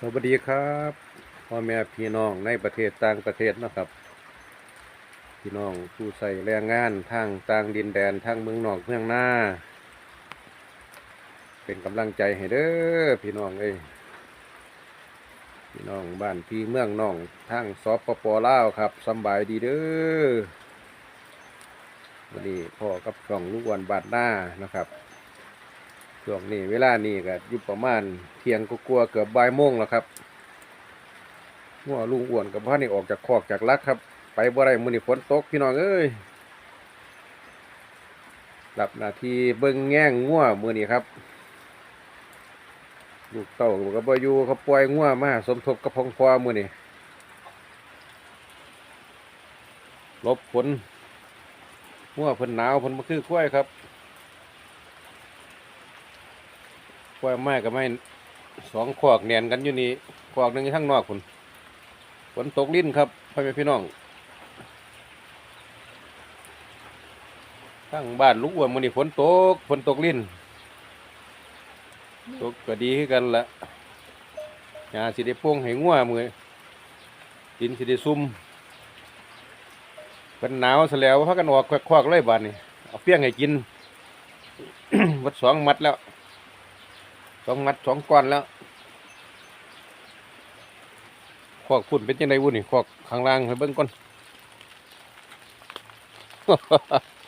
สวัสดีครับพ่อแม่พี่น้องในประเทศต่างประเทศนะครับ พี่น้องผู้ใส่แรงงานทางต่างดินแดนทางเมืองนอกเมืองหน้า เป็นกำลังใจให้เด้อพี่น้องเอ้ยพี่น้องบ้านพี่เมืองน้องทางสปปอล่าวครับสบายดีเด้อวันนี้พ่อกับช่องลูกวันบาดหน้านะครับ ช่วงนี้เวลานี้ก็อยู่ประมาณเที่ยงก็กลัวเกือบบ่ายโมงแล้วครับงัวลุงอ้วนกับพ่อนี่ออกจากคอกจากลักครับ ไปบ่ได้มื้อนี้ฝนตกพี่น้องเอ้ยรับนาทีเบิ่งแง่งงัวมื้อนี้ครับลูกเต้าก็บ่อยู่เขาปล่อยงัวมาสมทบกับพงพอมื้อนี้ลบฝนงัวเพิ่นหนาวเพิ่นบ่คือควยครับ กล้วยไม้กับไม้สองขวากแหนนกันอยู่นี่ขวากหนึ่งอยู่ข้างนอกคุณฝนตกลิ้นครับพ่อแม่พี่น้องข้างบ้านลูกอ้วนมันนี่ฝนตกฝนตกลิ้นตกก็ดีคือกันละหาสิได้โป่งให้งัวมือดินสิได้ซุ่มเป็นหนาวซะแล้วพากันออกควักๆเลยบ้าดนี่เอาเปี้ยงให้กิน วัดสองมัดแล้ว สองมัดสองก้อนแล้วขอกฝุ่นเป็นยังไงวุ้นนี่ขอกข้างล่างให้เบิ้งก่อน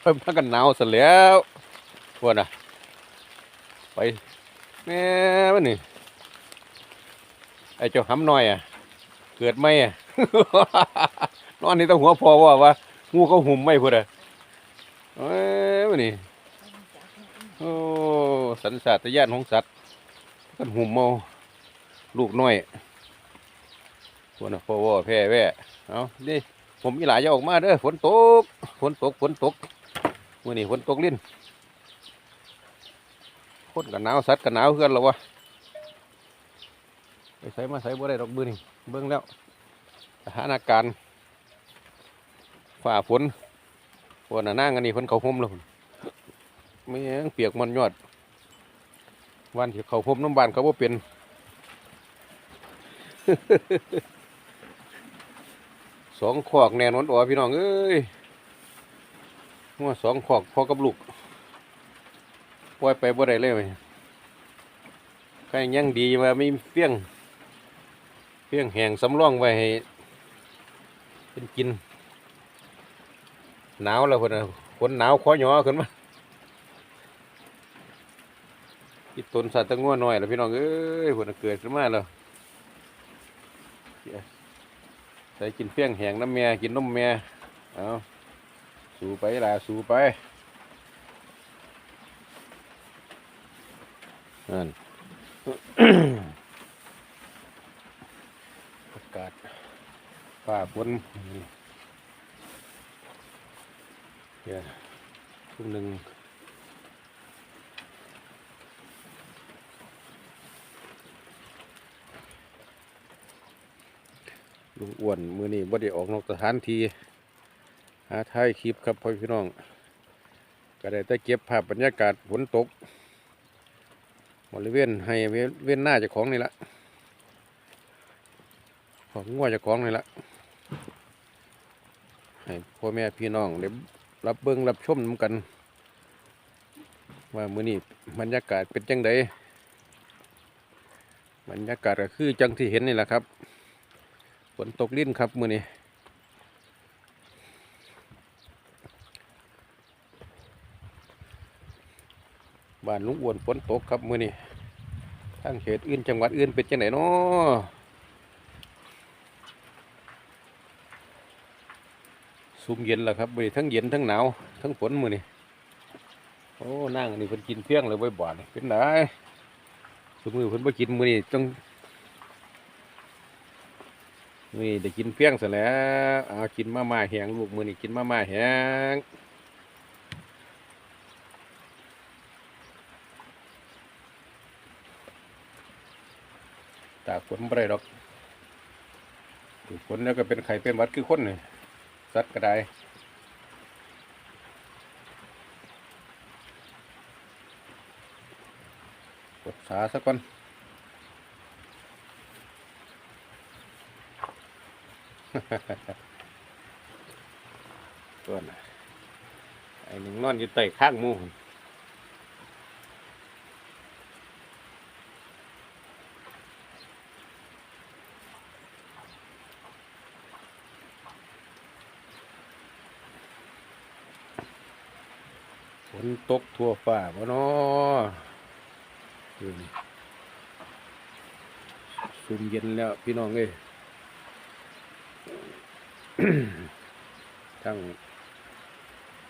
เพิ่มพักกันหนาวซะแล้วพวกน่ะ ไปแม่วันนี่ไอ้เจ้าห้ำน้อยอะ เกิดไหมอะนอนนี่ต้องหัวพอว่าว่างูเขาหุ่มไหมพูดอะเอ้ยวันนี่โอ้สันสัตยานของสัตว์ กันหุ่มเมาลูกน้อยพวกน่ะพ่อว่าแพ้แว่เอาดิผมอีหลายจะออกมาเด้อฝนตกฝนตกฝนตกมื่อนี้ฝนตกลิ้นคนกันหนาวสัตว์กันหนาวเพื่อนเราวะไปใส่มาใส่บ่ได้ดอกบือนี่เบิ่งแล้วสถานการณ์ฝ่าฝนวกน่ะนั่งกันนี่ฝนเขาห่มล้วพุ่นไม่งเปียกมันยอด วันที่เขาพบน้ำบานเขาว่าเป็นสองขอกแน่นอนอ๋อพี่น้องเอ้ยว่าสองขอกพอกับลูกปล่อยไปบ่ได้เลยเว้ยใครยังดีว่าไม่เฟี้ยงเฟี้ยงแหงสำรองไว้ให้เป็นกิน หนาวแล้วคนนะคนหนาวคอหยอขึ้นมา ที่ตนสัตว์ตะงัวหน่อยแล้วพี่น้องเอ้ยหัวน่ะเกิดขึ้นมาแล้วใส่กินเฟี้ยงแหงน้ำแม่กินนมแม่เอาสูไปล่ะสูไปนั่นอากาศฟ้าฝนเดี๋ยวทุ่มหนึ่ง ลุงอ้วนมือนี้บ่ได้ออกนอกสถานที่หาถ่ายคลิปครับพ่อพี่น้อง ก็ได้แต่เก็บภาพบรรยากาศฝนตกบริเวณให้เว้นหน้าเจ้าของนี่ละของงัวเจ้าของนี่ละให้พ่อแม่พี่น้องได้รับเบิ้งรับชมนำกัน ว่ามือนี้บรรยากาศเป็นจังไดบรรยากาศก็คือจังที่เห็นนี่แหละครับ ฝนตกลิ้นครับมือนี้บ้านลุงอ้วนฝนตกครับมือนี้ทางเขตอื่นจังหวัดอื่นเป็นจังไหนเนาะซุ่มเย็นแล้วครับมือทั้งเย็นทั้งหนาวทั้งฝนมือนี้โอ้นั่งนี่เพิ่นกินเพียงเลยบ่อยๆเป็นไงสมมือเพิ่นบ่กินมือนี้ต้อง นี่ได้กินเพียงเสร็จแล้วเอากินมาม่าแหงลูกมือนี่กินมาม่าแหงตากฝนบ่ได้ดอกถูกฝนแล้วก็เป็นไข่เป็นวัดคือคนนี่สัตว์ก็ได้กดสาสักก่อน ตัวน่ะไอ้หนึ่งนอนอยู่ใต้ข้างมูนฝนตกทั่วฟ้าบ่เนาะอยู่นี่ซุ่มเย็นแล้วพี่น้องเอ้ย ทั้ง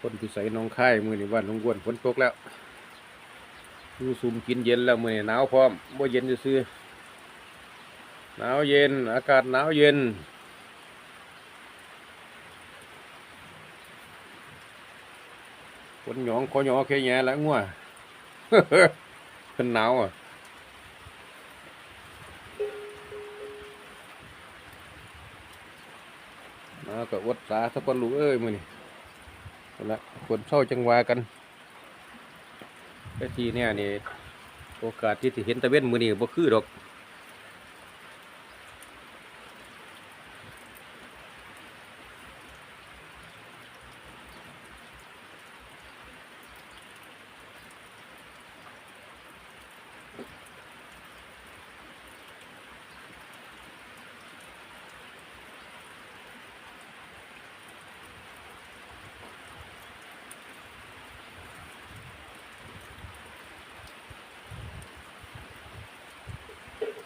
คนพิสัยน้องค่ายมือนี่บ้านหลงวนฝนตกแล้วอยู่ซุ่มกินเย็นแล้วมือนี่หนาวพร้อมบ่เย็นจะซื่อหนาวเย็น อากาศหนาวเย็นฝนหยองคอหยองแค่แย่แล้วงัวเป็นหนาวอะ ก็อดสาสักคนลูกเอ้ยมือนี่ละคนเศร้าจังหวากันไอ้ทีเนี่ยนี่โอกาสที่จะเห็นตะเว้นมือนี่บ่คือดอก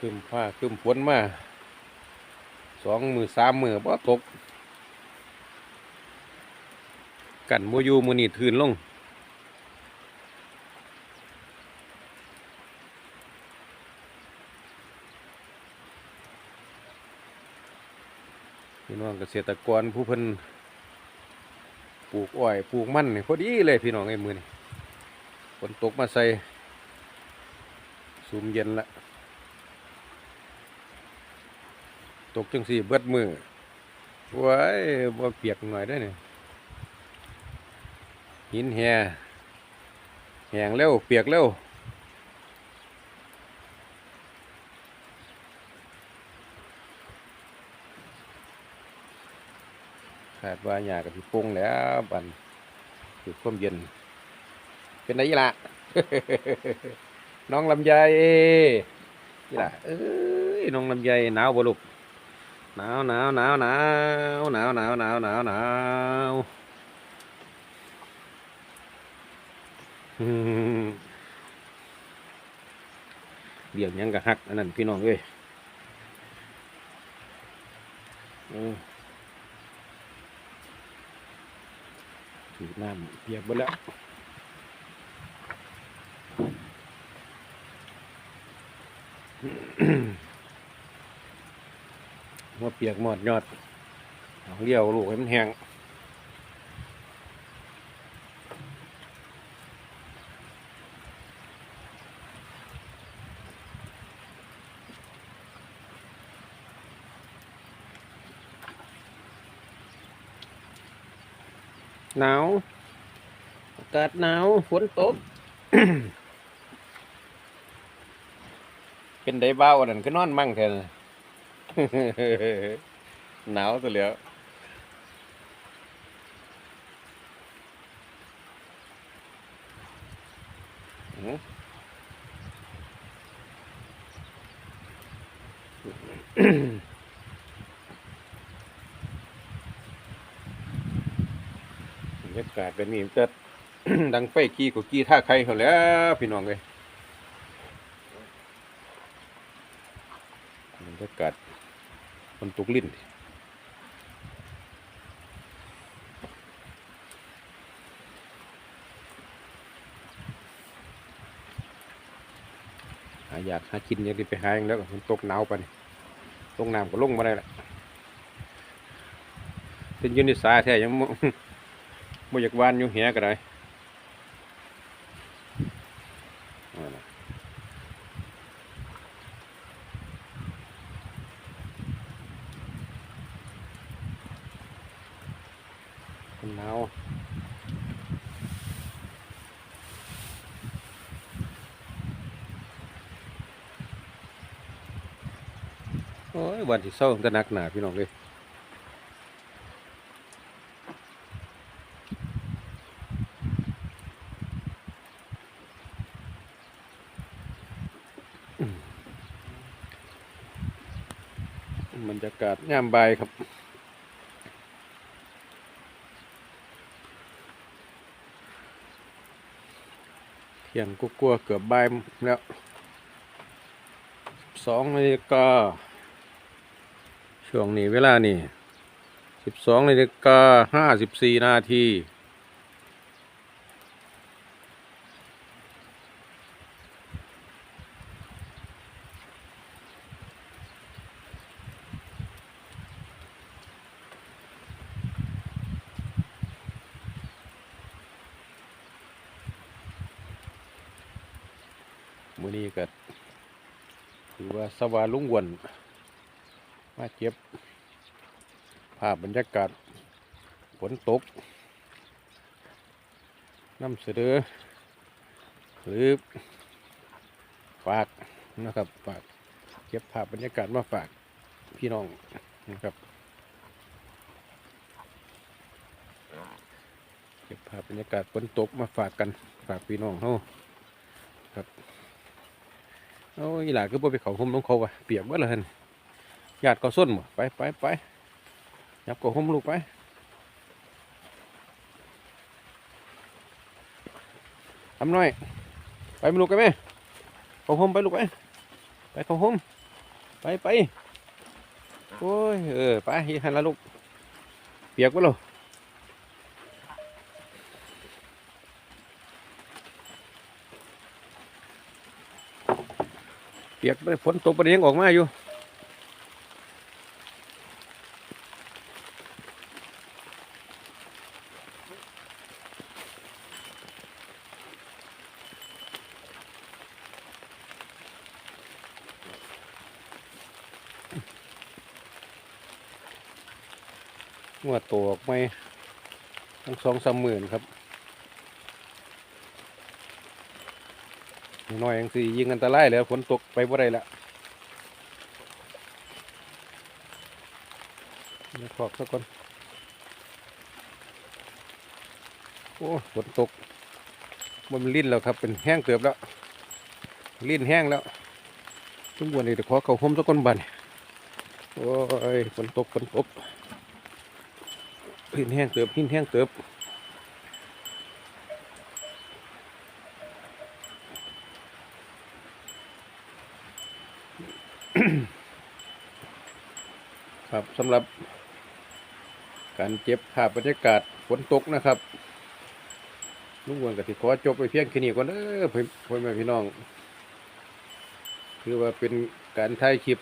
ขึ้นผ้าขึ้นฝนมาสองมือสามมือบ่ตก กันโมยูมือนี่ทืนลง พี่น้องเกษตรกรผู้เพิ่นปลูกอ้อยปลูกมันนี่พอดีเลยพี่น้องไอ้มือนี่ฝนตกมาใส่สูมเย็นละ ตกจังสี่เบิดมือไว้ายบ่เปียกหน่อยได้เนี่ยหินแห่แหงเร็ว เปียกเร็วคาดว่าหญ้ากับที่ปรุงแล้วบันคือความเย็น เป็นไงล่ะ น้องลำไยนี่ล่ะ เอ้ย น้องลำไยหนาวบ่ลูก หนาวหนาวหนาวหนาวหนาวหนาวหนาวหนาวหนาวอืมเบี่ยงหยังกะฮักอันนั้นพี่น้องเอ้ยเออถือน้ำเปียกหมดแล้ว หัวเปียกหมอดยอดเลี้ยวลูกให้มันแห้งหนาวอากาศหนาวฝนตก เป็นได้บ้าอันนั้นก็นอนมั่งแทน หนาวตัวเหลียวหือบรรยากาศเป็นนี่จะดังไฟกี้กว่ากี้ท่าใครเขาแล้วพี่น้องเลยบรรยากาศ มันตกลิ้นหาอยากหากินอยังไีไปหาอย่างแล้วมันตกหนาวไปานนี่ลงน้ำก็ลงมาได้ละเป็นยูนิสาแท้ยังบ่บ่อยากวานอยู่เหียก็ได้ โอ้ยวันที่เศร้าจะนักหนาพี่น้องเลยบรรยากาศยามบครับ เที่ยงกูกลัวเกือบบ่ายแล้วสองนาฬิกาช่วงนี้เวลานี่สิบสองนาฬิกาห้าสิบสี่นาที มื้อนี้ก็ถือว่าสวาลุงวนมาเก็บ ภาพบรรยากาศฝนตกน้ำเสนอหรือฝากนะครับฝากเก็บภาพบรรยากาศมาฝากพี่น้องนะครับเก็บภาพบรรยากาศฝนตกมาฝากกันฝากพี่น้องเฮา โอ้ยหลาคือบ่ไปเขาห่มลงเขาวะเปียกเบิดเลยหั่นญาติก็ส้นบ่ไปไปไปยับก็ห่มลูกไปทำหน่อย ไปมาลูกกันไหมเขาห่มไปลูกไปไปเขาห่มไปไปโอ้ยเออไปยี่หันละลูกเปียกเบิดเลย ปียกไปฝนตกประเดี๋ยงออกมาอยู่งวดตัวออกไม่ทั้งสองสามหมื่นครับ น้อยยังสียิงอันตรายแล้วฝนตกไปบ่ได้ละเดี๋ยวขอกสักคนโอ้ฝนตกมันลิ้นแล้วครับ เป็นแห้งเกือบแล้ว ลิ้นแห้งแล้วทุกวันนี้เดี๋ยวขอเขาห่มสักคนบันโอ้ยฝนตกฝนตกหินแห้งเติบหินแห้งเติบ ครับสำหรับ การเก็บภาพบรรยากาศฝนตกนะครับลุงวนกับที่ขอจบไปเพียงแค่นี้ก่อนเออพ่อแม่พี่น้อง คือว่าเป็นการถ่ายคลิป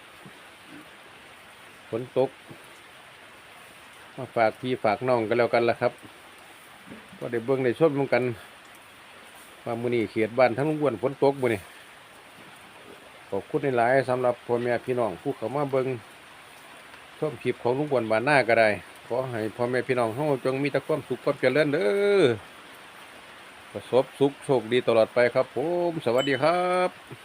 ฝนตกมาฝากพี่ฝากน้องกันแล้วกันละครับ ก็ได้เบิ่งได้ชมร่วมกันว่ามื้อนี้เขตบ้านทั้งลุงวนฝนตกบ่นี่ ขอบคุณหลายสำหรับพ่อแม่พี่น้องผู้เข้ามาเบิ่งชมคลิปของลุงอ้วนบ้านหน้าก็ได้ขอให้พ่อแม่พี่น้องเฮาจงมีแต่ความสุขความเจริญเด้อประสบสุขโชคดีตลอดไปครับผม สวัสดีครับ